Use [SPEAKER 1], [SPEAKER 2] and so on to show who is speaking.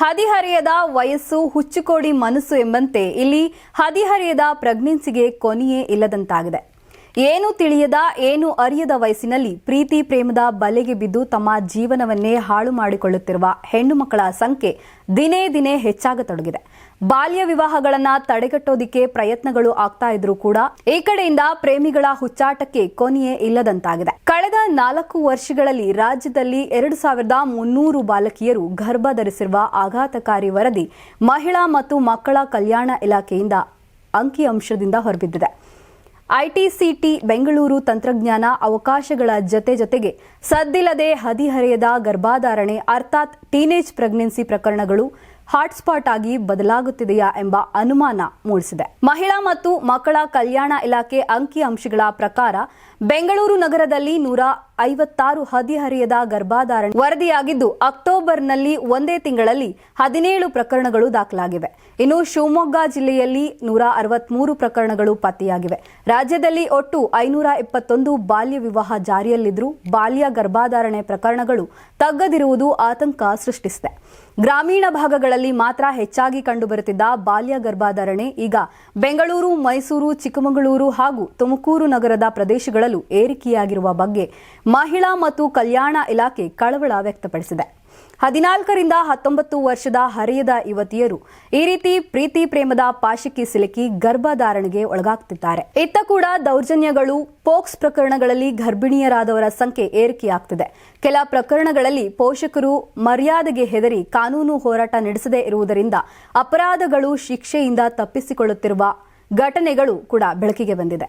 [SPEAKER 1] ಹದಿಹರೆಯದ ವಯಸ್ಸು ಹುಚ್ಚುಕೋಡಿ ಮನಸ್ಸು ಎಂಬಂತೆ ಇಲ್ಲಿ ಹದಿಹರೆಯದ ಪ್ರೆಗ್ನೆನ್ಸಿಗೆ ಕೊನೆಯೇ ಇಲ್ಲದಂತಾಗಿದೆ. ಏನು ತಿಳಿಯದ, ಏನು ಅರಿಯದ ವಯಸ್ಸಿನಲ್ಲಿ ಪ್ರೀತಿ ಪ್ರೇಮದ ಬಲೆಗೆ ಬಿದ್ದು ತಮ್ಮ ಜೀವನವನ್ನೇ ಹಾಳು ಮಾಡಿಕೊಳ್ಳುತ್ತಿರುವ ಹೆಣ್ಣು ಮಕ್ಕಳ ಸಂಖ್ಯೆ ದಿನೇ ದಿನೇ ಹೆಚ್ಚಾಗತೊಡಗಿದೆ. ಬಾಲ್ಯ ವಿವಾಹಗಳನ್ನ ತಡೆಗಟ್ಟೋದಿಕ್ಕೆ ಪ್ರಯತ್ನಗಳು ಆಗ್ತಾ ಇದ್ರೂ ಕೂಡ ಈ ಕಡೆಯಿಂದ ಪ್ರೇಮಿಗಳ ಹುಚ್ಚಾಟಕ್ಕೆ ಕೊನೆಯೇ ಇಲ್ಲದಂತಾಗಿದೆ. ಕಳೆದ ನಾಲ್ಕು ವರ್ಷಗಳಲ್ಲಿ ರಾಜ್ಯದಲ್ಲಿ ಎರಡು ಸಾವಿರದ ಮುನ್ನೂರು ಬಾಲಕಿಯರು ಗರ್ಭ ಧರಿಸಿರುವ ಆಘಾತಕಾರಿ ವರದಿ ಮಹಿಳಾ ಮತ್ತು ಮಕ್ಕಳ ಕಲ್ಯಾಣ ಇಲಾಖೆಯಿಂದ ಅಂಕಿಅಂಶದಿಂದ ಹೊರಬಿದ್ದಿದೆ. ಐಟಿಸಿಟಿ ಬೆಂಗಳೂರು ತಂತ್ರಜ್ಞಾನ ಅವಕಾಶಗಳ ಜತೆ ಜೊತೆಗೆ ಸದ್ದಿಲ್ಲದೆ ಹದಿಹರೆಯದ ಗರ್ಭಾಧಾರಣೆ ಅರ್ಥಾತ್ ಟೀನೇಜ್ ಪ್ರೆಗ್ನೆನ್ಸಿ ಪ್ರಕರಣಗಳು ಹಾಟ್ಸ್ಪಾಟ್ ಆಗಿ ಬದಲಾಗುತ್ತಿದೆಯಾ ಎಂಬ ಅನುಮಾನ ಮೂಡಿಸಿದೆ. ಮಹಿಳಾ ಮತ್ತು ಮಕ್ಕಳ ಕಲ್ಯಾಣ ಇಲಾಖೆ ಅಂಕಿಅಂಶಗಳ ಪ್ರಕಾರ ಬೆಂಗಳೂರು ನಗರದಲ್ಲಿ ನೂರ ಐವತ್ತಾರು ಹದಿಹರಿಯದ ಗರ್ಭಾಧಾರಣೆ ವರದಿಯಾಗಿದ್ದು ಅಕ್ಟೋಬರ್ನಲ್ಲಿ ಒಂದೇ ತಿಂಗಳಲ್ಲಿ ಹದಿನೇಳು ಪ್ರಕರಣಗಳು ದಾಖಲಾಗಿವೆ. ಇನ್ನು ಶಿವಮೊಗ್ಗ ಜಿಲ್ಲೆಯಲ್ಲಿ ನೂರ ಅರವತ್ಮೂರು ಪ್ರಕರಣಗಳು ಪತ್ತೆಯಾಗಿವೆ. ರಾಜ್ಯದಲ್ಲಿ ಒಟ್ಟು ಐನೂರ ಇಪ್ಪತ್ತೊಂದು ಬಾಲ್ಯ ವಿವಾಹ ಜಾರಿಯಲ್ಲಿದ್ದರೂ ಬಾಲ್ಯ ಗರ್ಭಾಧಾರಣೆ ಪ್ರಕರಣಗಳು ತಗ್ಗದಿರುವುದು ಆತಂಕ ಸೃಷ್ಟಿಸಿದೆ. ಗ್ರಾಮೀಣ ಭಾಗಗಳಲ್ಲಿ ಮಾತ್ರ ಹೆಚ್ಚಾಗಿ ಕಂಡುಬರುತ್ತಿದ್ದ ಬಾಲ್ಯ ಗರ್ಭಾಧಾರಣೆ ಈಗ ಬೆಂಗಳೂರು, ಮೈಸೂರು, ಚಿಕ್ಕಮಗಳೂರು ಹಾಗೂ ತುಮಕೂರು ನಗರದ ಪ್ರದೇಶಗಳಲ್ಲೂ ಏರಿಕೆಯಾಗಿರುವ ಬಗ್ಗೆ ಮಹಿಳಾ ಮತ್ತು ಕಲ್ಯಾಣ ಇಲಾಖೆ ಕಳವಳ ವ್ಯಕ್ತಪಡಿಸಿದೆ. ಹದಿನಾಲ್ಕರಿಂದ ಹತ್ತೊಂಬತ್ತು ವರ್ಷದ ಹರಿಯದ ಯುವತಿಯರು ಈ ರೀತಿ ಪ್ರೀತಿ ಪ್ರೇಮದ ಪಾಶಕ್ಕೆ ಸಿಲುಕಿ ಗರ್ಭಧಾರಣೆಗೆ ಒಳಗಾಗ್ತಿದ್ದಾರೆ. ಇತ್ತ ಕೂಡ ದೌರ್ಜನ್ಯಗಳು, ಪೋಕ್ಸ್ ಪ್ರಕರಣಗಳಲ್ಲಿ ಗರ್ಭಿಣಿಯರಾದವರ ಸಂಖ್ಯೆ ಏರಿಕೆಯಾಗ್ತಿದೆ. ಕೆಲ ಪ್ರಕರಣಗಳಲ್ಲಿ ಪೋಷಕರು ಮರ್ಯಾದೆಗೆ ಹೆದರಿ ಕಾನೂನು ಹೋರಾಟ ನಡೆಸದೇ ಇರುವುದರಿಂದ ಅಪರಾಧಗಳು ಶಿಕ್ಷೆಯಿಂದ ತಪ್ಪಿಸಿಕೊಳ್ಳುತ್ತಿರುವ ಘಟನೆಗಳು ಕೂಡ ಬೆಳಕಿಗೆ ಬಂದಿದೆ.